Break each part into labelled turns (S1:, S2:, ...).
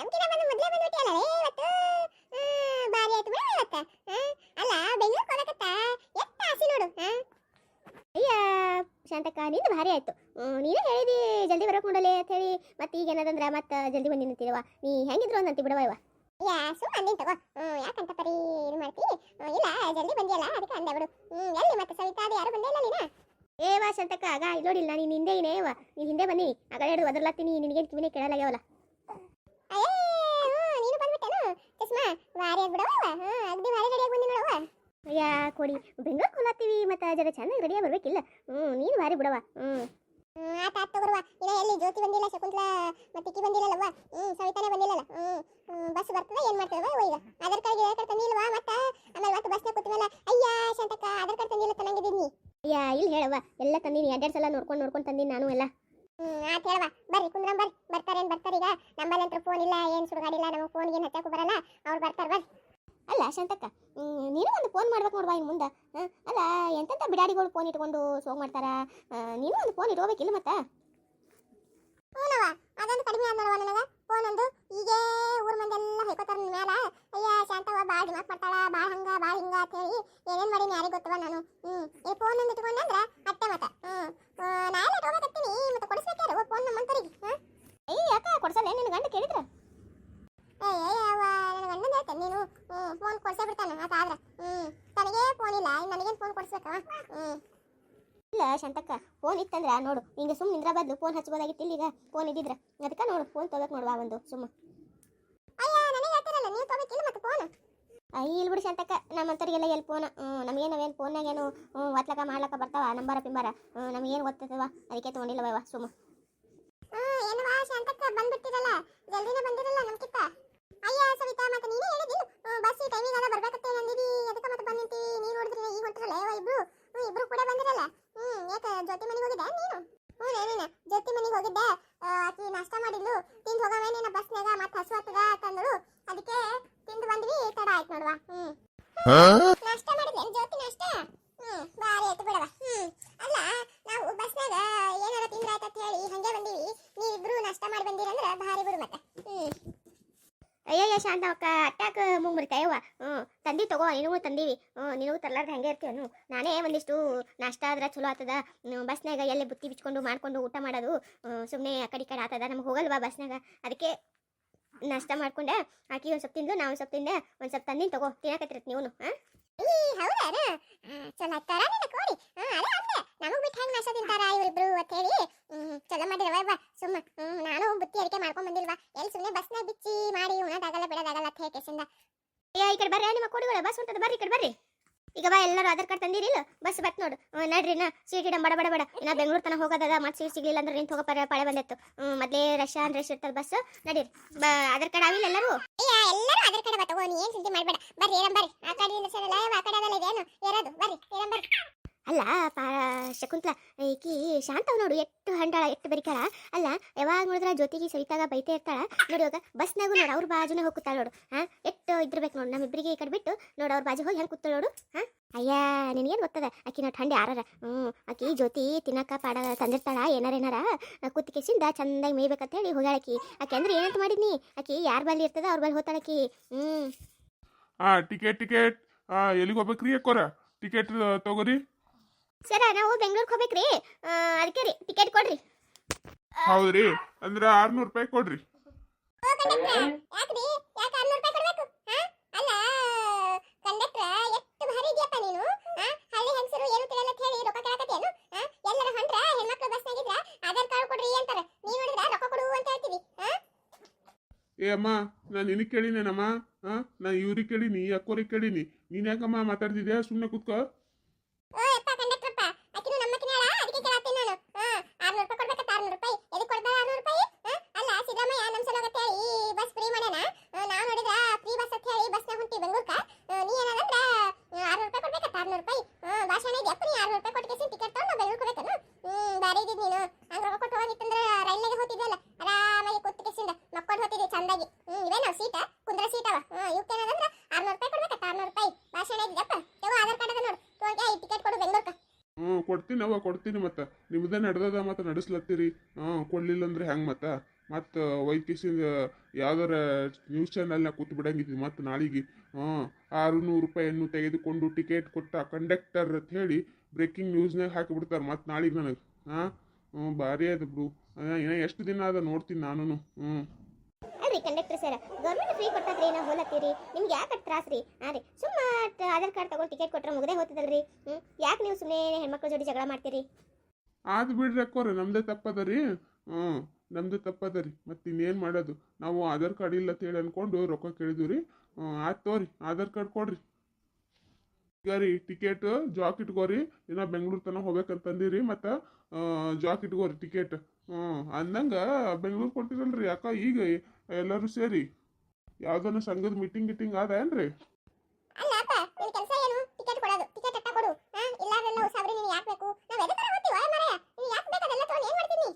S1: ನಮ್ಕಿನ ಬಂದು ಮೊದಲೇ ಬಂದ್ಬಿಟ್ಟಿಯಲ್ಲ ಏ ಇವತ್ತು? ಬಾರಿ ಆಯ್ತು ಬಿಡು ಇವತ್ತು. ಅಲ್ಲ ಬೆಂಗಳೂರು ಹೋಗಕತ್ತ? ಎತ್ತ ಆಸಿ ನೋಡು. ಅಯ್ಯ ಶಾಂತಕ್ಕ ನಿಂದು ಭಾರಿ ಆಯ್ತು. ನೀನು ಹೇಳಿದಿ ಜಲ್ದಿ ಬರೋಕೆ ನೋಡಲೆ ಅಂತ ಹೇಳಿ. ಮತ್ತೆ ಈಗ ಏನದಂದ್ರೆ ಮತ್ತೆ ಜಲ್ದಿ ಬಂದಿ ನಿಂತಿರುವ ನೀ ಹೆಂಗಿದ್ರು ಒಂದಂತಿ ಬಿಡವ ಇವ? ಯಾ ಸುಮ್ಮ ಅಂದಿನ ತಗೋ. ಯಾಕಂತ ಪರಿ ಇದು ಮಾಡ್ತಿ? ಇಲ್ಲ ಜಲ್ದಿ ಬಂದಿಯಲ್ಲ ಅದಕ್ಕೆ ಅಂದೆ ಬಿಡು. ಎಲ್ಲಿ ಮತ್ತೆ ಸವಿತಾ? ಅದು ಯಾರು ಬಂದೇ ಇಲ್ಲ ನೀನ? ಏವಾ ಶಾಂತಕ್ಕ ಆಗ ಇಲ್ಲೋಡಿಲ್ಲ ನೀನು ಹಿಂದೆ ಏನೇವ ನೀನು ಹಿಂದೆ ಬನ್ನಿ. ಆಗ ಎರಡು ಒದರ್ಲಾತೀನಿ ನಿನಗೆ ಕಿವಿನೇ ಕೇಳಲಾಗ್ಯಾವಲ್ಲ. ಅಯ್ಯೇ ಹ್ಞೂ ನೀನು ಬಂದ್ಬಿಟ್ಟೇನು? ಚಸ್ಮಾ ವಾರಿ ಆಗ್ಬಿಡವ ಹ್ಮ್ ಅಗ್ದಿ ವಾರಿ ರೆಡಿಯಾಗಿ ಬಂದಿ ನೋಡವ ಅಯ್ಯ ಕೊಡಿ. ಬೆಂಗಳೂರು ಹೊಲತ್ತೀವಿ ಮತ್ತೆ ಜರ ಚೆನ್ನಾಗಿ ರೆಡಿಯಾಗಿ ಬರ್ಬೇಕಿಲ್ಲ ಹ್ಞೂ ನೀನು ಭಾರಿ ಬಿಡವ. ಹ್ಞೂ ಆತ ಆತ ತಗೋರುವ ಇಲ್ಲ ಎಲ್ಲಿ ಜ್ಯೋತಿ ಬಂದಿಲ್ಲ ಶಕುಂತಲ ಮತ್ತೆ ಬಂದಿಲ್ಲಲ್ಲವ್ವ ಹ್ಞೂ ಸವಿತಾನೆ ಬಂದಿಲ್ಲಲ್ಲ? ಹ್ಮ್, ಬಸ್ ಬರ್ತದೆ ಏನು ಮಾಡ್ತದವ ಈಗ? ಆಧಾರ್ ಕಾರ್ಡ್ ಆಧಾರ್ ಕಾರ್ಡ್ ತಂದಿಲ್ವಾ ಮತ್ತೆ? ಆಮೇಲೆ ಮತ್ತೆ ಬಸ್ನಾಗ ಕೂತ ಮೇಲೆ ಅಯ್ಯ ಶಾಂತಕ್ಕ ಆಧಾರ್ ಕಾರ್ಡ್ ತಂದಿಲ್ಲ ತನ್ನಂಗಿದ್ದೀನಿ ಅಯ್ಯ ಇಲ್ಲಿ ಹೇಳವ್ವ. ಎಲ್ಲ ತಂದೀನಿ. ಎರಡೆರಡು ಸಲ ನೋಡ್ಕೊಂಡು ನೋಡ್ಕೊಂಡು ತಂದೀನಿ ನಾನು ಎಲ್ಲ. ಹ್ಮ್ ಆತ ಹೇಳವ. ಬರ್ರಿ ಕುಂದ್ರಂ ಬರ್ರಿ. ಬರ್ತಾರೇನ್ ಬರ್ತಾರ ಈಗ? ನಮ್ಮಲ್ಲಿ ಅಂತ ಫೋನ್ ಇಲ್ಲ ಏನ್ ಸುಡುಗಾಡಿಲ್ಲ ನಮಗೆ ಫೋನ್ ಏನು ಹಚ್ಚಕ್ಕೂ ಬರಲ್ಲ ಅವ್ರು ಬರ್ತಾರೆ ಬರ್ರಿ. ಅಲ್ಲ ಶಾಂತಕ್ಕ ನೀನು ಒಂದು ಫೋನ್ ಮಾಡ್ಬೇಕು ನೋಡ್ವಾ ಇನ್ನು ಮುಂದೆ? ಅಲ್ಲ ಎಂತೆಂಥ ಬಿಡಾಡಿಗಳು ಫೋನ್ ಇಟ್ಕೊಂಡು ಸೋಗ್ ಮಾಡ್ತಾರ? ನೀನು ಒಂದು ಫೋನ್ ಇಟ್ಕೋಬೇಕಿಲ್ಲ ಮತ್ತೆ? ಹ್ಞೂನವ ಅದೊಂದು ಕಡಿಮೆ ಆದ ನೋಡವ ನನಗೆ? ಫೋನ್ ಒಂದು ಈಗೇ ಊರ್ ಮಂದಿ ಎಲ್ಲ ಹೇಳ್ಕೊತಾರ ಮೇಲೆ ಮ್ಯಾಲ? ಅಯ್ಯ ಶಾಂತವ ಭಾಳ ಡಿಮಾಕ್ ಭಾಳ ಹಂಗ ಭಾಳ ಹಿಂಗ ಅಂತ ಹೇಳಿ ಏನೇನ್ ಮಾಡೀನಿ ಯಾರಿಗೆ ಗೊತ್ತವ ನಾನು? ಹ್ಮ್ ಈ ಫೋನ್ ಒಂದು ಇಟ್ಕೊಂಡೆ ಅಂದ್ರ ಅಟ್ಟೆ ಮತ್ತ. ಹ್ಮ್ ಆ, ನಾಳೆ ತಗೋಬೇಕತ್ತೀನಿ ಮತ್ತೆ ಕೊಡಿಸ್ಬೇಕಾರೆ ಫೋನ್ ನಮ್ಮಂತರಿಗೆ ಏಯ್ ಯಾಕ ಕೊಡ್ಸಲ್ಲ? ನಿನ್ನ ಗಂಡ ಕೇಳಿದ್ರ? ಅಯ್ಯವ್ವ ನನ್ನ ಗಂಡನ ಹೇಳ್ತೇನೆ ನೀನು. ಹ್ಞೂ ಫೋನ್ ಕೊಡ್ಸೇ ಬಿಡ್ತಾನೆ ಅದಾದ್ರ ಹ್ಮ್ ತನಗೆ ಫೋನ್ ಇಲ್ಲ ನನಗೇನು ಫೋನ್ ಕೊಡಿಸ್ಬೇಕವ? ಹ್ಮ್. ಇಲ್ಲ ಸಂತಕ ಫೋನ್ ಇತ್ತಂದ್ರ ನೋಡು ಹಿಂಗೆ ಸುಮ್ಮನೆ ನಿಂದ್ರ ಬದಲು ಫೋನ್ ಹಚ್ಬೋದಾಗಿತ್ತು ಈಗ ಫೋನ್ ಇದ್ದಿದ್ರ. ಅದಕ್ಕೆ ನೋಡು ಫೋನ್ ತಗೋಬೇಕು ನೋಡುವ ಒಂದು ಸುಮ್ಮ. ಅಯ್ಯ ನನಗೆ ಹೇಳ್ತಿರಲ್ಲ ನೀವು ತಗೋಬೇಕಿಲ್ಲ ಮತ್ತೆ ಫೋನ್ ಇಲ್ಲಿ ಬಿಡಿ ಶಾಂತಕ್ಕ ನಮ್ಮಂತರಿಗೆಲ್ಲ ಎಲ್ಲಿ ಫೋನ್ ಹ್ಞೂ ನಮಗೇನು ಏನು ಫೋನ್ನಾಗ ಏನು ಒತ್ಲಕ ಮಾಡ್ಲಕ್ಕ ಬರ್ತಾವ, ನಂಬರ ಪಿಂಬರ ನಮಗೇನು ಗೊತ್ತದವ ಅದಕ್ಕೆ ತೊಗೊಂಡಿಲ್ಲವ ಸುಮ್ಮ ಏನವಾ ಶಾಂತಕ್ಕ ಬಂದ್ಬಿಟ್ಟಿರಲ್ಲ ಜಲ್ದಿನೇ ಬಂದಿರಲ್ಲ ನಮ್ಕಿತ್ತ ಅಯ್ಯ ಸವಿತಾ, ಮತ್ತೆ ನೀನೇ ಹೇಳಿದಿಲ್ಲ ಬಸ್ ಈ ಟೈಮಿಗೆ ಎಲ್ಲ ಬರ್ಬೇಕತ್ತೆ ಅದಕ್ಕೆ ಮತ್ತೆ ಬಂದಿ ನೀನು ನೋಡಿದ್ರೆ ಈಗ ಹೊಂಟಿರಲ್ಲ ಯಾವ ಇಬ್ರು, ಹ್ಮ್, ಇಬ್ರು ಕೂಡ ಬಂದಿರಲ್ಲ. ಹ್ಮ್ ಯಾಕ ಜ್ಯೋತಿ ಮನೆಗೆ ಹೋಗಿದ್ದೆ ನೀನು? ಹ್ಞೂ ನೀನು ಜ್ಯೋತಿ ಮನೆಗೆ ಹೋಗಿದ್ದೆ ಆಕಿ ನಾಷ್ಟ ಮಾಡಿದ್ಲು, ತಿಂದು ಹೋಗವ, ನೀನು ಬಸ್ನಾಗ ಮತ್ತೆ ಹಸು ಹತ್ತದ ತಂದಳು ಅದಕ್ಕೆ ತಿಂದು ಬಂದ್ವಿ ತಡ ಆಯ್ತು ನೋಡುವ ಹ್ಮ್ ನಾಷ್ಟ ಮಾಡಿದ್ದೆ. ಜ್ಯೋತಿ ನಾಷ್ಟ? ಹ್ಮ್ ಬಾರಿ ಆಯ್ತು ಬಿಡವ ಹ್ಮ್ ಅಲ್ಲ ನಾವು ಬಸ್ನಾಗ ಏನಾರ ತಿಂದ್ರಾಯ್ತು ಅಂತ ಹೇಳಿ ಹಂಗೆ ಬಂದೀವಿ. ನೀವಿಬ್ರು ನಾಷ್ಟ ಮಾಡಿ ಬಂದಿರಂದ್ರ ಭಾರಿ ಬಿಡು ಮತ್ತೆ. ಹ್ಮ್. ಅಯ್ಯಯ್ಯ ಶಾಂತವಕ್ಕ ಅಟ್ಯಾಕ ಮುಂಗ್ಬಿಡ್ತಾಯವ್ವ ಹ್ಞೂ ತಂದಿ ತಗೋ ನಿನಗೂ ತಂದೀವಿ. ಹ್ಞೂ ನಿನಗೂ ತರ್ಲಾರ್ದ ಹಂಗೆ ಇರ್ತೀವನು ನಾನೇ. ಒಂದಿಷ್ಟು ನಾಷ್ಟ ಆದ್ರೆ ಚಲೋ ಆತದ. ಹ್ಮ್, ಬಸ್ನಾಗ ಎಲ್ಲಿ ಬುತ್ತಿ ಬಿಚ್ಕೊಂಡು ಮಾಡ್ಕೊಂಡು ಊಟ ಮಾಡೋದು ಸುಮ್ಮನೆ ಆ ಕಡೆ ಆತದ. ನಮ್ಗೆ ಹೋಗಲ್ವಾ ಬಸ್ನಾಗ ಅದಕ್ಕೆ ನಾಷ್ಟ ಮಾಡ್ಕೊಂಡೆ ಆಕಿ ಒಂದು ಸ್ವಲ್ಪ ತಿಂದು ನಾವು ಸ್ವಲ್ಪ ತಿಂದೆ ಒಂದು ಸ್ವಲ್ಪ ತಂದಿನ ತಗೋ ತಿನ್ನಕತ್ತಿರತ್ ನೀವು ಹಾಂ ಹೌದಾರ ಚಲೋ ಹತ್ತಾರ ಕೋಡಿ. ಹಾಂ ಅದೇ ಅಂದೆ. ನಮಗೆ ಬಿಟ್ಟು ಹೆಂಗೆ ನಾಷ್ಟ ತಿಂತಾರ ಇವರಿಬ್ರು ಅಂತ ಹೇಳಿ. ಚಲೋ ಮಾಡಿರವ ಸುಮ್ಮ ನಾನು ಬುತ್ತಿ ಅಡಿಕೆ ಮಾಡ್ಕೊಂಡ್ ಬಂದಿಲ್ವಾ? ಎಲ್ಲಿ ಸುಮ್ಮನೆ ಬಸ್ನಾಗ ಬಿಚ್ಚಿ ಮಾಡಿ ಉಣದಾಗಲ್ಲ ಬಿಡೋದಾಗಲ್ಲ ಅಂತ ಹೇಳಿ ಕೇಸಿಂದ. ಈ ಕಡೆ ಬರ್ರಿ ನಿಮ್ಮ ಕೊಡುಗಳ ಬಸ್ ಉಂಟದ ಬರ್ರಿ ಈ ಕಡೆ ಬರ್ರಿ. ಈಗ ಬಾ, ಎಲ್ಲರೂ ಆಧಾರ್ ಕಾರ್ಡ್ ತಂದಿರಿಲ್ಲ ಬಸ್ ಬತ್ ನೋಡು. ನಡ್ರಿ, ನಾ ಸೀಟ್ ಇಡಂ ಬಡ ಬಡ ಬಡ. ನಾ ಬೆಂಗಳೂರು ತನಕ ಹೋಗೋದ ಮತ್ತೆ ಸೀಟ್ ಸಿಗ್ಲಿಲ್ಲ ಅಂದ್ರೆ ನಿಂತು ಹೋಗೋ ಪಳೆ ಬಂದಿತ್ತು. ಮೊದಲೇ ರಶ್ ಅನ್ ರಶ್ ಇರ್ತದ ಬಸ್. ನಡೀರಿ. ಬಾ, ಆಧಾರ್ ಕಾರ್ಡ್ ಆಗಿಲ್ಲ ಎಲ್ಲರೂ? ಎಲ್ಲರೂ ಆಧಾರ್ ಕಾರ್ಡ್ ಬತ್ತಗೋ ನೀ ಏನ್ ಸಿದ್ಧಿ ಮಾಡಬೇಡ. ಬರ್ರಿ ಏರಂ ಬರ್ರಿ. ಆ ಸರಲ್ಲ ಆ ಕಡೆ ಅದಲ್ಲ ಇದೇನು ಇರೋದು ಬರ್ರಿ ಏರಂ ಬರ್ರಿ. ಅಲ್ಲ, ಪಾ, ಶಕುಂತಲ ಈಕಿ ಶಾಂತವ್ ನೋಡು ಎಷ್ಟು ಹಂಡಾಳ ಎಷ್ಟು ಬರಿಕಾಳ. ಅಲ್ಲ, ಯಾವಾಗ ನೋಡಿದ್ರ ಜೊತೆಗೆ ಸವಿತಾಗ ಬೈತಾ ಇರ್ತಾಳ. ನೋಡಿ ಇವಾಗ ಬಸ್ನಾಗೂ ನೋಡು, ಅವ್ರ ಬಾಜುನೇ ಹೋಗಿ ನೋಡು. ಹಾ ಎಷ್ಟು ಇದ್ರಬೇಕು ನೋಡು ನಮ್ಮಿಬ್ಬರಿಗೆ ಈ ಕಡೆ ಬಿಟ್ಟು, ನೋಡು ಅವ್ರ ಬಾಜು ಹೋಗಿ ಹೆಂಗೆ ಕೂತಾಳ ನೋಡು. ಹಾ ಅಯ್ಯಾ, ನಿನಗೇನು ಗೊತ್ತದ? ಆಕಿ ನಾವು ಹಂಡೆ ಆರಾರ ಹ್ಞೂ ಆಕಿ ಜ್ಯೋತಿ ತಿನ್ನಕ ಪಾಡ ತಂದಿರ್ತಾಳ, ಏನಾರ ಏನಾರ. ಕುತ್ತಿಗೆಸಿಂದ ಚಂದಾಗಿ ಮೇಯ್ಬೇಕಂತ ಹೇಳಿ ಹೋಗ್ಯಾಳಕಿ. ಆಕೆ ಅಂದ್ರೆ ಏನಂತ ಮಾಡಿದ್ನಿ? ಆಕಿ ಯಾರ ಬಲ್ಲಿ ಇರ್ತದ ಅವ್ರ ಬಲ್ಲಿ ಹೋತಾಳಕಿ. ಹ್ಞೂ
S2: ಹಾ ಟಿಕೆಟ್ ಟಿಕೆಟ್ ಎಲ್ಲಿಗೆ ಹೋಗ್ಬೇಕ್ರಿ ಅಕ್ಕೋರ? ಟಿಕೆಟ್ ತಗೋರಿ.
S1: ಸರ ನಾವು ಬೆಂಗ್ಳೂರ್ಗೆ ಹೋಗ್ಬೇಕ್ರಿ. ಅದಕ್ಕೆ ರೀ ಟಿಕೆಟ್ ಕೊಡ್ರಿ.
S2: ಹೌದ್ರಿ ಅಂದ್ರೆ ಆರ್ನೂರು ರೂಪಾಯಿ ಕೊಡ್ರಿ. ಏ ಅಮ್ಮ ನಾನು ನಿನಗೆ ಕೇಳಿನೇನಮ್ಮ ಹಾಂ ನಾ ಇವ್ರಿಗೆ ಕೇಳೀನಿ ಅಕ್ಕೋರಿಗೆ ಕೇಳೀನಿ. ನೀನು ಯಾಕಮ್ಮ ಮಾತಾಡ್ತಿದ್ಯಾ? ಸುಮ್ಮನೆ ಕೂತ್ಕೋ
S1: ಓ ಯಪ್ಪ ಕಂಡಕ್ಟ್ರಪ್ಪ ಆಕಿನು ನಮ್ಮ ಕಿನಾಳ ಅದಕ್ಕೆ ಕೇಳತ್ತೀನಿ ನಾನು ಹಾ ಆರ್ನೂರು ರೂಪಾಯಿ ಕೊಡ್ಬೇಕತ್ತ ಆರ್ನೂರು ರೂಪಾಯಿ ಎದಕ್ಕೆ ಕೊಡ್ಬೇಡ ಆರ್ನೂರು ರೂಪಾಯಿ ಹಾ ಅಲ್ಲ ಸಿದ್ದರಾಮಯ್ಯ ನಮ್ಮ ಸಲುವಾಗಿ ಅಂತ ಹೇಳಿ ಈ ಬಸ್ ಫ್ರೀ ಮಾಡ್ಯಾನ ನಾವು ನೋಡಿದ್ರ ಫ್ರೀ ಬಸ್ ಅಂತ ಹೇಳಿ ಬಸ್ನಾಗ ಹೊಂಟಿ ಬೆಂಗಳೂರ್ಕ ನೀ ಏನದಂದ್ರ ಆರ್ನೂರು ರೂಪಾಯಿ ಕೊಡ್ಬೇಕತ್ತ ಆರ್ನೂರು ರೂಪಾಯಿ ಹಾ ಭಾಷಣ ಇದೆಯಪ್ಪ ನೀ ಆರ್ನೂರು ರೂಪಾಯಿ ಕೊಟ್ಟು ಟಿಕೆಟ್ ತಗೊಂಡು ಬೆಂಗಳೂರು ಹೋಗ್ಬೇಕನು ಹ್ಮ್ ಬಾರಿ ಇದ್ದಿದ್ ನೀನು ಹಂಗ ರೊಕ್ಕ ಕೊಟ್ಟು ಹೋಗಿತ್ತಂದ್ರ ರೈಲ್ನಾಗ ಹೋತಿದ್ದಲ್ಲ ಆರಾಮಾಗಿ ಕೂತ್ ಕಿಸಿಂದ ಮಕ್ಕೊಂಡು ಹೋತಿದ್ದೆ ಚಂದಾಗಿ ಹ್ಮ್ ಇವೇ ನಾವು ಸೀಟ, ಕುಂದ್ರ ಸೀಟ್ ಅವ. ಹ್ಮ್ ಇವಕ್ಕೆ ಏನದಂದ್ರ ಆರ್ನೂರು ರೂಪಾಯಿ ಕೊಡ್ಬೇಕತ್ತ ಆರ್ನೂರು ರೂಪಾಯಿ ಭಾಷಣ ಇದ್ದಪ್ಪ ತಗೋ ಆಧಾರ್ ಕಾರ್ಡ್ ಅದ ನೋಡು. ತಗೊಂಡೆ ಈ ಟಿಕೆಟ್ ಕೊಡು ಬೆಂಗಳೂರ್ಕ.
S2: ಹ್ಞೂ ಕೊಡ್ತೀನಿ ಅವ ಕೊಡ್ತೀನಿ ಮತ್ತೆ. ನಿಮ್ದೇ ನಡೆದದ ಮತ್ತೆ, ನಡೆಸ್ಲತ್ತೀರಿ. ಹ್ಞೂ ಕೊಡ್ಲಿಲ್ಲ ಅಂದ್ರೆ ಹೆಂಗೆ ಮತ್ತೆ? ಮತ್ತು ವೈದ್ಯಸಿಂದ ಯಾವ್ದಾರ ನ್ಯೂಸ್ ಚಾನಲ್ನಾಗ ಕೂತು ಬಿಡಂಗಿದ್ವಿ ಮತ್ತು ನಾಳೆಗೆ? ಹಾಂ ಆರು ನೂರು ರೂಪಾಯಿಯನ್ನು ತೆಗೆದುಕೊಂಡು ಟಿಕೆಟ್ ಕೊಟ್ಟ ಕಂಡಕ್ಟರ್ ಅಂತ ಹೇಳಿ ಬ್ರೇಕಿಂಗ್ ನ್ಯೂಸ್ನಾಗ ಹಾಕಿಬಿಡ್ತಾರೆ ಮತ್ತು ನಾಳೆಗೆ ನನಗೆ. ಹಾಂ? ಹ್ಞೂ ಭಾರಿ ಅದು ಬಿಡು ಇನ್ನೂ ಎಷ್ಟು ದಿನ ಅದ ನೋಡ್ತೀನಿ ನಾನು ಹ್ಞೂ
S1: ಕಂಡಕ್ಟರ್ ಸರ್ ಗೌರ್ಮೆಂಟ್ ಫ್ರೀ ಕೊಟ್ಟದ್ರಿ, ನಾವು ಹೋಲತ್ತೀರಿ ನಿಮ್ಗೆ ಯಾಕೆ ತ್ರಾಸ್ರಿ? ಹಾಂ ರೀ. ಸುಮ್ಮ ಆಧಾರ್ ಕಾರ್ಡ್ ತಗೊಂಡು ಟಿಕೆಟ್ ಕೊಟ್ಟರೆ ಮುಗದೆ ಹೋಗ್ತದಲ್ರಿ. ಹ್ಞೂ ಯಾಕೆ ನೀವು ಸುಮ್ಮನೆ ಹೆಣ್ಮಕ್ಳ ಜೋಡಿ ಜಗಳ ಮಾಡ್ತೀರಿ?
S2: ಆದ್ ಬಿಡ್ರಿ ಅಕ್ಕೋರಿ, ನಮ್ದೇ ತಪ್ಪದ ರೀ ಹ್ಞೂ ನಮ್ದೇ ತಪ್ಪದ ರೀ ಮತ್ತು ಇನ್ನೇನು ಮಾಡೋದು? ನಾವು ಆಧಾರ್ ಕಾರ್ಡ್ ಇಲ್ಲ ಅಂತ ಹೇಳಿ ಅನ್ಕೊಂಡು ರೊಕ್ಕ ಕೇಳಿದ್ವಿ ರೀ ಆಯ್ತು ತೋರಿ ಆಧಾರ್ ಕಾರ್ಡ್ ಕೊಡ್ರಿ. ಈಗ ರೀ ಟಿಕೆಟ್ ಜಾಕ್ ಇಟ್ಕೋರಿ. ಇನ್ನ ಬೆಂಗ್ಳೂರು ತನಕ ಹೋಗ್ಬೇಕಂತಂದಿರಿ ಮತ್ತು ಜಾಕ್ ಇಟ್ಕೋರಿ ಟಿಕೆಟ್ ಹ್ಞೂ ಅಂದಂಗೆ ಬೆಂಗ್ಳೂರು ಕೊಟ್ಟಿರಲ್ರಿ ಯಾಕ ಈಗ ಎಲ್ಲರೂ ಸೇರಿ. ಯಾವ್ದನ್ನ ಸಂಘದ ಮೀಟಿಂಗ್ ಗಿಟಿಂಗ್ ಅದ ಏನ್ರಿ
S1: ಅಲ್ಲ ಅಪ್ಪ ನಿನ್ ಕೆಲಸ ಏನು ಟಿಕೆಟ್ ಕೊಡೋದು ಟಿಕೆಟ್ ಅಟ್ಟ ಕೊಡು ಹಾ ಇಲ್ಲಾರೆಲ್ಲ ಉಸಾಬ್ರಿ ನೀನು ಯಾಕೆ ಬೇಕು ನಾವ್ ಎದಕ್ಕೆ ಹೋಗ್ತೀವಿ ಓಯ್ ಮರೆಯ ನೀನು ಯಾಕೆ ಬೇಕು ಅದೆಲ್ಲ ತಗೊಂಡು ಏನ್ ಮಾಡ್ತೀನಿ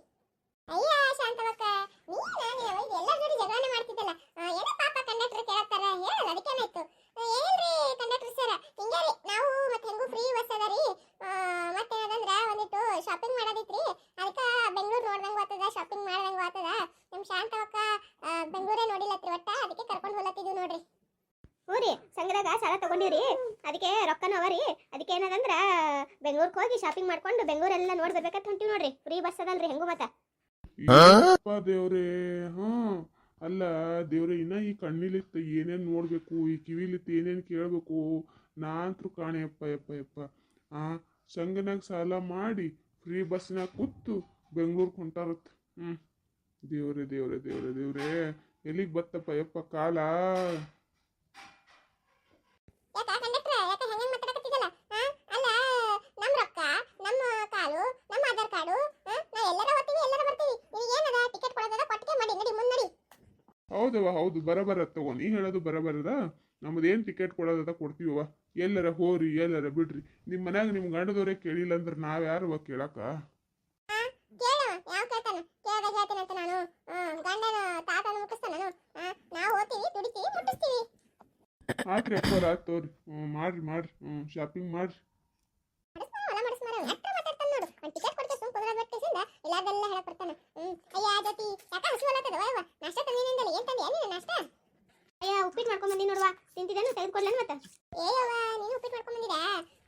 S1: ಅಯ್ಯ ಶಾಂತವಕ್ಕ ನೀನ ನೀನು ಇದು ಎಲ್ಲರ ಜೋಡಿ ಜಗಳನೆ ಮಾಡ್ತಿದ್ದಲ್ಲ ಆ, ಏನೋ ಪಾಪ ಕಂಡಕ್ಟರ್ ಕೇಳತ್ತಾರ ಹೇಳಲ್ಲ ಅದಕ್ಕೇನಾಯ್ತು ಆ, ಏನ್ರಿ ಕಂಡಕ್ಟರ್ ಸರ್ ಹಿಂಗೆ ರೀ ನಾವು ಮತ್ತೆ ಹೆಂಗೂ ಫ್ರೀ ಬಸ್ ಅದ ರೀ ಮತ್ತೆ ಏನದಂದ್ರ ಒಂದಿಟ್ಟು ಶಾಪಿಂಗ್ ಮಾಡೋದಿತ್ರಿ ಅದಕ್ಕೆ ಬೆಂಗಳೂರು ನೋಡ್ದಂಗ ಆತದ ಶಾಪಿಂಗ್ ಮಾಡ್ದಂಗ ಆತದ ನಮ್ಮ ಶಾಂತವಕ್ಕ ಬೆಂಗಳೂರೇ ನೋಡಿಲ್ಲತ್ರಿ ಒಟ್ಟ ಅದಕ್ಕೆ ಕರ್ಕೊಂಡು ಹೋಲತ್ತಿದ್ವಿ ನೋಡ್ರಿ ಹ್ಞೂ ರೀ ಸಂಘದಾಗ ಸಾಲ ತಗೊಂಡಿವ್ರಿ ಅದಕ್ಕೆ ರೊಕ್ಕನ ಅವ ರೀ. ಅದಕ್ಕೆ ಏನದಂದ್ರ ಬೆಂಗ್ಳೂರ್ಗೆ ಹೋಗಿ ಶಾಪಿಂಗ್ ಮಾಡ್ಕೊಂಡು ಬೆಂಗಳೂರೆಲ್ಲ ನೋಡಿ ಬರ್ಬೇಕಂತ ಹೊಂಟಿವಿ ನೋಡ್ರಿ. ಫ್ರೀ ಬಸ್ ಅದಲ್ರಿ ಹೆಂಗು ಮತ್ತ.
S2: ಏನಪ್ಪ ದೇವ್ರೇ ಹಾ ಅಲ್ಲ ದೇವ್ರೆ ಇನ್ನ ಈ ಕಣ್ಣಿಲಿತ್ತು ಏನೇನ್ ನೋಡ್ಬೇಕು ಈ ಕಿವಿಲಿತ್ತು ಏನೇನ್ ಕೇಳ್ಬೇಕು? ನಾ ಅಂತೂ ಕಾಣೆ ಅಪ್ಪ ಯಪ್ಪ ಅಪ್ಪ ಆ ಸಂಘನಾಗ ಸಾಲ ಮಾಡಿ ಫ್ರೀ ಬಸ್ನಾಗ ಕೂತು ಬೆಂಗ್ಳೂರ್ಗೆ ಹೊಂಟಾರತ್. ಹ್ಮ್. ದೇವ್ರೆ ದೇವ್ರೆ ದೇವ್ರೆ ದೇವ್ರೆ. ಎಲ್ಲಿಗೆ ಬತ್ತಪ್ಪ ಯಪ್ಪ ಕಾಲ
S1: ಯಾಕ ಕಂಡಕ್ಟರ್ ಯಾಕ ಹೆಂಗ್ ಮಾತಾಡಕತ್ತಿದ್ದಲ್ಲ ಹಾ ಅಲ್ಲ ನಮ್ ರೊಕ್ಕ ನಮ್ಮ ಕಾಲು ನಮ್ಮ ಆಧಾರ್ ಕಾರ್ಡು ಹಾ ನಾವ್ ಎಲ್ಲರ ಹೋಗ್ತೀವಿ ಎಲ್ಲರ ಬರ್ತೀವಿ ನಿನಗೆ ಏನದ ಟಿಕೆಟ್ ಕೊಡೋದದ ಕೊಟ್ಟಿಗೆ ಮಾಡಿ ನಡಿ ಮುಂದ್ ನಡಿ
S2: ಹೌದವ ಹೌದು ಬರಬರ ತಗೋ. ನೀ ಹೇಳೋದು ಬರಬರದ. ನಮ್ದೇನು ಟಿಕೆಟ್ ಕೊಡೋದದ ಕೊಡ್ತೀವವ ಎಲ್ಲರ ಹೋರಿ ಎಲ್ಲರ ಬಿಡ್ರಿ. ನಿಮ್ಮ ಮನ್ಯಾಗ ನಿಮ್ಮ ಗಂಡದವ್ರೆ ಕೇಳಿಲ್ಲ ಅಂದ್ರೆ ನಾವ್ ಯಾರು ಕೇಳಕ
S1: ಕೇಳು ಯಾವ ಕೇಳ್ತಾನ? ಕೇಳ್ದಾಗ ಹೇಳ್ತೀನಿ ಅಂತ ನಾನು. ಹ್ಮ್ ಗಂಡನ ತಾತನ ಮುಟ್ಟಿಸ್ತಾನ ನಾನು. ಹಾ ನಾವು ಹೋಗ್ತೀವಿ ದುಡಿತೀವಿ ಮುಟ್ಟಿಸ್ತೀವಿ.
S2: ಆತ್ರಿ ಅಕ್ಕೋರ ಆತ್ ತೋರಿ. ಹ್ಞೂ ಮಾಡ್ರಿ ಮಾಡ್ರಿ. ಹ್ಞೂ ಶಾಪಿಂಗ್ ಮಾಡ್ರಿ
S1: ಮಾಡಿಸ್ತಾನ ಹೊಲ ಮಾಡಿಸ್ಮಾರ ಎಟ್ಟ ಮಾತಾಡ್ತಾನ ನೋಡು ಒಂದ್ ಟಿಕೆಟ್ ಕೊಡ್ತೀವಿ ಸುಮ್ ಕುದುರೆ ಇಲ್ಲಾದೆಲ್ಲ ಹೇಳಕ್ ಬರ್ತಾನ. ಹ್ಮ್. ಅಯ್ಯ ಜೊತಿ ಯಾಕ ಹಸು ಹೊಲತ್ತದ ವಯವ ನಾಷ್ಟ ತಂದಿನಿಂದಲ್ಲ ಏನ್ ತಂದಿ? ಏನಿಲ್ಲ ನಾಷ್ಟ? ಅಯ್ಯ ಉಪ್ಪಿಟ್ಟು ಮಾಡ್ಕೊಂಡ್ ಬಂದಿ ನೋಡುವ. ತಿಂತಿದ್ದೇನು ತೆಗೆದುಕೊಳ್ಳೇನು ಮತ್ತೆ? ಏಯವ್ವ ನೀನು ಉಪ್ಪಿಟ್ಟು ಮಾಡ್ಕೊಂಡ್ ಬಂದಿದ್ಯಾ?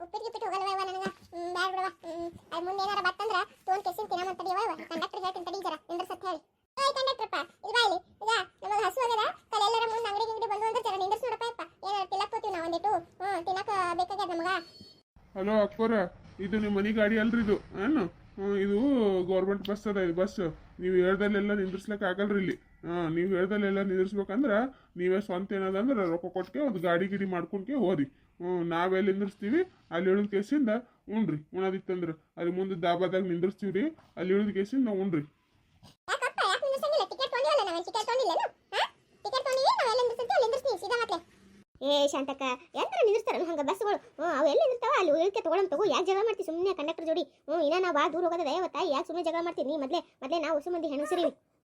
S1: ಉಪ್ಪಿಟ್ಟು ಗಿಪ್ಪಿಟ್ಟು ಹೋಗಲ್ವವ ನನಗ? ಹ್ಮ್ ಬ್ಯಾಡ ಬಿಡವಾ ಹ್ಮ್. ಅದ್ ಮುಂದೆ ಏನಾರ ಬತ್ತಂದ್ರ ತೋನ್ ಕೆಸಿನ್ ತಿನ್ನ ಮಂತಡಿ ವಯವ ಕಂಡಕ್ಟರ್ ಹೇಳ್ತೀನಿ ತಡಿ ಜರ. ನಿಂದ್ರ ಸತ್ ಹೇಳಿ. ಏಯ್ ಕಂಡಕ್ಟರ್ಪ್ಪ ಇಲ್ಲಿ ಬಾ ಇಲ್ಲಿ. ಈಗ ನಮಗ ಹಸು ಆಗದ ಕಲೆಲ್ಲರ ಮುಂದೆ ಅಂಗಡಿ ಗಿಂಗಡಿ ಬಂದು ಅಂದ್ರೆ ಜರ ನಿಂದ್ರಸ್ ನೋಡಪ್ಪ ಯಪ್ಪ. ಏನಾರ ತಿನ್ನಕ್ ಹೋಗ್ತೀವಿ ನಾವು ಒಂದಿಟ್ಟು? ಹ್ಮ್ ತಿನ್ನಕ ಬೇಕಾಗ್ಯದ ನಮಗ?
S2: ಹಲೋ ಅಕ್ಕೋರ ಇದು ನಿಮ್ಮ ಮನೆ ಗಾಡಿ ಅಲ್ರಿ ಇದು. ಏನು? ಇದು ಗೌರ್ಮೆಂಟ್ ಬಸ್ ಅದ, ಇದು ಬಸ್ ನೀವು ಹೇಳ್ದಲ್ಲೆಲ್ಲ ನಿಂದ್ರಿಸ್ಲಿಕ್ಕೆ ಆಗಲ್ರಿ ಇಲ್ಲಿ. ಹಾಂ, ನೀವು ಹೇಳ್ದಲ್ಲೆಲ್ಲ ನಿಂದ್ರಿಸ್ಬೇಕಂದ್ರೆ ನೀವೇ ಸ್ವಂತ ಏನದಂದ್ರೆ ರೊಕ್ಕ ಕೊಟ್ಕೆ ಒಂದು ಗಾಡಿ ಗಿಡಿ ಮಾಡ್ಕೊಂಡ್ಕೆ ಹೋರಿ. ಹ್ಞೂ ನಾವೆಲ್ಲಿ ನಿಂದಿರ್ಸ್ತೀವಿ, ಅಲ್ಲಿ ಇಳಿದ ಕೇಸಿಂದ ಉಣ್ರಿ. ಉಣದಿತ್ತಂದ್ರೆ ಅಲ್ಲಿ ಮುಂದೆ ದಾಬಾದಾಗ ನಿಂದ್ರಿಸ್ತೀವಿ ರೀ ಅಲ್ಲಿ ಇಳಿದ ಕೇಸಿಂದ ಉಣ್ರಿ
S1: ಯಾಕಪ್ಪ ಯಾಕೆ ನಿಲ್ಲಿಸಂಗಿಲ್ಲ ಟಿಕೆಟ್ ತೊಗೊಂಡಿವಲ್ಲ ನಾವು ಟಿಕೆಟ್ ತೊಗೊಂಡಿಲ್ಲೇನು ಹಾ ಟಿಕೆಟ್ ತೊಗೊಂಡಿವಿ ನಾವು ಎಲ್ಲಿ ನಿಲ್ಲಿಸ್ತೀವಿ ಅಲ್ಲಿ ನಿಲ್ಲಿಸ್ತೀವಿ ಸೀದಾ ಮತ್ತೆ ಏ ಶಾಂತಕ್ಕ ಎಂತರ ನಿಲ್ಲಿಸ್ತಾರ ಹಂಗ ಬಸ್ಗಳು ಹ್ಞೂ ಅವು ಎಲ್ಲಿ ನಿಲ್ತಾವ ಅಲ್ಲಿ ಇಳಿಕೆ ತಗೊಳಂ ತಗೋ ಯಾಕೆ ಜಗಳ ಮಾಡ್ತಿ? ಸುಮ್ಮನೆ ಕಂಡಕ್ಟರ್ ಜೋಡಿ. ಹ್ಞೂ ಇನ್ನ ನಾವು ಭಾಳ ದೂರ ಹೋಗೋದ ಇವತ್ತ ಯಾಕೆ ಸುಮ್ಮನೆ ಜಗಳ ಮಾಡ್ತೀನಿ ನೀ ಮೊದಲೇ ಮೊದಲೇ ನಾವು ಹೊಸ ಮಂದಿ ಹೆಣಸರಿ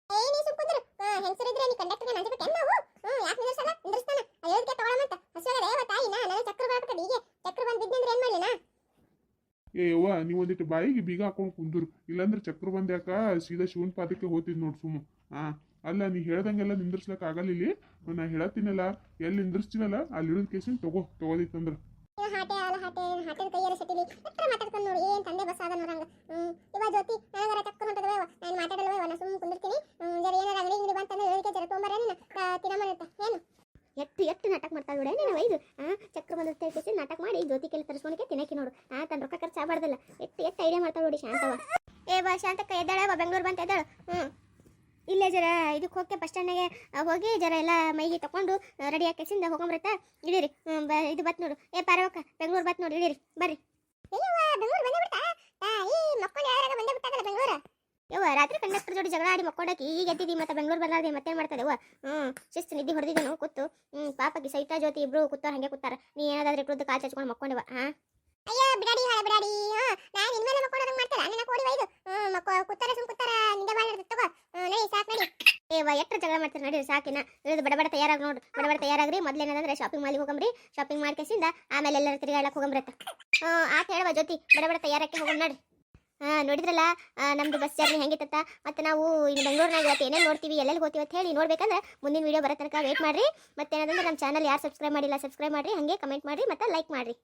S1: ಏ ನೀ ಸುಮ್ಕುಂದ್ರು ಹೆಂಗಸರಿದ್ರೆ ನೀ ಕಂಡಕ್ಟರ್ಗೆ ನಂಜಬೇಕು ನಾವು ಹ್ಞೂ ಯಾಕೆ ನಿಲ್ಲಿಸಲ್ಲ ನಿಲ್ಲಿಸ್ತಾನ ಅಲ್ಲಿ ಇಳಿಕೆ ತಗೊಳಮಂತ ಹಸುವಾಗದ ಇವತ್ತ ಇನ್ನ ನನಗೆ ಚಕ್ರ ಬರ್ಬಿಟ್ಟದ ಈಗ ಚಕ್ರ ಬಂದು ಬಿದ್ದಂದ್ರೆ ಏನು ಮಾಡಲಿ ನಾ?
S2: ಏ ಯವ್ವ ನೀವು ಒಂದಿಟ್ಟು ಬಾಯಿಗೆ ಬೀಗ ಹಾಕೊಂಡು ಕುಂದ್ರು. ಇಲ್ಲಾಂದ್ರೆ ಚಕ್ರ ಬಂದ್ಯಾಕ ಸೀದಾ ಶಿವನ್ ಪಾದಕ್ಕೆ ಹೋಗ್ತಿದ್ ನೋಡ್ ಸುಮ್ಮ ಹಾ ಅಲ್ಲ ನೀ ಹೇಳ್ದಂಗೆಲ್ಲ ನಿಂದ್ರಿಸ್ಲಕ್ ಆಗಲ್ಲ ಇಲ್ಲಿ. ನಾ ಹೇಳತ್ತೀನಲ್ಲ ಎಲ್ಲಿ ನಿಂದ್ರಿಸ್ತೀನಲ್ಲ ಅಲ್ಲಿ ಇಳಿದ ಕೇಸಿನ ತಗೋ ತಗೋದಿತ್ತಂದ್ರ.
S1: ಹಾಟೆ ಅಲ್ಲ ಹಾಟೆ ಹಾಟೆ ಕೈಯಾರ ಸಟ್ಟಿಲಿ. ಎತ್ತರ ಮಾತಾಡ್ಕೊಂಡು ನೋಡಿ ಏನ್ ತಂದೆ ಬಸ್ ಆದ ನೋಡಂಗ. ಹ್ಮ್ ಇವ ಜ್ಯೋತಿ ನನಗರ ಚಕ್ಕ ಹೊಂಟದವೇವ ನಾನು ಮಾತಾಡಲ್ವೇವ ನಾ ಸುಮ್ಮನೆ ಕುಂದಿರ್ತೀನಿ. ಹ್ಮ್, ಜರ ಏನಾರ ಅಂಗಡಿ ಗಿಂಗಡಿ ಬಂತಂದ್ರೆ ಹೇಳಿಕೆ ಜರ ತೊಂಬರ ನೀನು. ತಿನ್ನಮನಿರ್ತ ಏನು? ಎಟ್ಟು ಎಟ್ಟು ನಾಟಕ ಮಾಡ್ತಾ ಬಿಡ ನೀನು ಐದು. ಆ ಚಕ್ರ ಬಂದ ಕೇಸಿ ನಾಟಕ ಮಾಡಿ ಜ್ಯೋತಿ ಕೇಳಿ ತರಿಸ್ಕೊಂಡಕ್ಕೆ ತಿನ್ನಕ್ಕೆ ನೋಡು. ಆ ತನ್ನ ರೊಕ್ಕ ಖರ್ಚು ಆಗ್ಬಾರ್ದಲ್ಲ. ಎಟ್ಟು ಎಟ್ಟು ಐಡಿಯಾ ಮಾಡ್ತಾ ನೋಡಿ ಶಾಂತವ ಏ ಬಾ ಶಾಂತಕ್ಕ ಬಾ ಬೆಂಗಳೂರು ಬಂತ ಎದ್ದಾಳು. ಹ್ಞೂ ಇಲ್ಲೇ ಜರ ಇದಕ್ಕೆ ಹೋಗಿ ಬಸ್ ಸ್ಟ್ಯಾಂಡಿಗೆ ಹೋಗಿ ಜರ ಎಲ್ಲ ಮೈಗೆ ತಗೊಂಡು ರೆಡಿ ಹಾಕಿಸಿಂದ ಹೋಗೊಂಬರತ್ತ? ಇಡೀರಿ ಹ್ಮ್, ಇದು ಬತ್ ನೋಡು. ಏ ಪಾರವಕ್ಕ ಬೆಂಗಳೂರು ಬತ್ ನೋಡಿ ಇಡೀರಿ ಬರ್ರಿ. ಯವ್ವ ರಾತ್ರಿ ಕಂಡಕ್ಟರ್ ಜೋಡಿ ಜಗಳ ಆಡಿ ಮಕ್ಕೊಂಡಾಕಿ ಈಗ ಎದ್ದಿದ್ದೀವಿ ಮತ್ತೆ ಬೆಂಗಳೂರು ಬರಲಾರ್ದೆ ಮತ್ತೆ ಮಾಡ್ತದೆ? ಯವ್ವ ಹ್ಮ್ ಶಿಸ್ತು ನಿದ್ದೆ ಹೊಡೆದಿದ್ದೇನು ಕೂತು. ಹ್ಮ್ ಪಾಪಕ್ಕೆ ಸೈತಾ ಜ್ಯೋತಿ ಇಬ್ರು ಕೂತಾರ ಹಂಗೆ ಕೂತಾರ. ನೀ ಏನಾದ್ರೆ ಇಟ್ಟು ಕಾಲ್ ಚಚ್ಕೊಂಡು ಮಕ್ಕೊಂಡವ ಹಾ? ಅಯ್ಯೋ, ಬಿಡಾಡಿ ಹಳೆ, ಬಿಡಾಡಿ. ಹಾ ನಾನು ಇನ್ಮೇಲೆ ಮಕ್ಕೊಂಡಂಗ್ ಮಾಡ್ತಾರ? ನಿನ್ನ ಕೋಡಿ ಒಯ್ದು. ಮಕ್ಕ, ಕೂತಾರ ಸುಮ್ ಕೂತಾರ ಬಾಳ ಮಾಡಿ ತಗೋ. ನಡಿ, ಸಾಕ್, ನಡಿ. ಏ, ವಾ ಜಗಳ ಮಾಡ್ತಾರೆ ನಡಿ ಸಾಕಿನ. ಇಳಿದು ಬಡಬಡ ಬಡ ತಯಾರಾಗಿ ನೋಡ್ರಿ ಬಡಬಡ ಬಡ ತಯಾರಾಗ್ರಿ. ಮೊದ್ಲೇನಂದ್ರೆ ಶಾಪಿಂಗ್ ಮಾಲಿಗೆ ಹೋಗಮ್ರಿ ಶಾಪಿಂಗ್ ಮಾಡ್ಕೇಸಿಂದ ಆಮೇಲೆ ಎಲ್ಲರ ತಿರುಗಾಡಕ್ಕೆ ಹೋಗಮ್ರತ್ತ ಹ್ಮ್ ಆತ ಹೇಳುವ ಜ್ಯೋತಿ. ಬಡ ಬಡ ತಯಾರಕ್ಕೆ ಹೋಗಮ್ ನೋಡ್ರಿ
S3: ಹಾಂ, ನೋಡಿದ್ರಲ್ಲ ನಮ್ದು ಬಸ್ ಜರ್ನಿ ಹೆಂಗಿತ್ತ ಮತ್ತು ನಾವು ಇನ್ನು ಬೆಂಗಳೂರಿನಾಗ ಇವತ್ತು ಏನೇನು ನೋಡ್ತೀವಿ, ಎಲ್ಲೆಲ್ಲಿ ಹೋಗ್ತೀವಿ ಅಂತ ಹೇಳಿ ನೋಡ್ಬೇಕಂದ್ರೆ ಮುಂದಿನ ವೀಡಿಯೋ ಬರೋ ತನಕ ವೇಟ್ ಮಾಡಿರಿ. ಮತ್ತೇನಂದ್ರೆ ನಮ್ಮ ಚಾನಲ್ ಯಾರು ಸಬ್ಸ್ಕ್ರೈಬ್ ಮಾಡಿಲ್ಲ ಸಬ್ಸ್ಕ್ರೈಬ್ ಮಾಡಿರಿ. ಹಾಗೆ ಕಮೆಂಟ್ ಮಾಡಿರಿ, ಮತ್ತು ಲೈಕ್ ಮಾಡಿರಿ.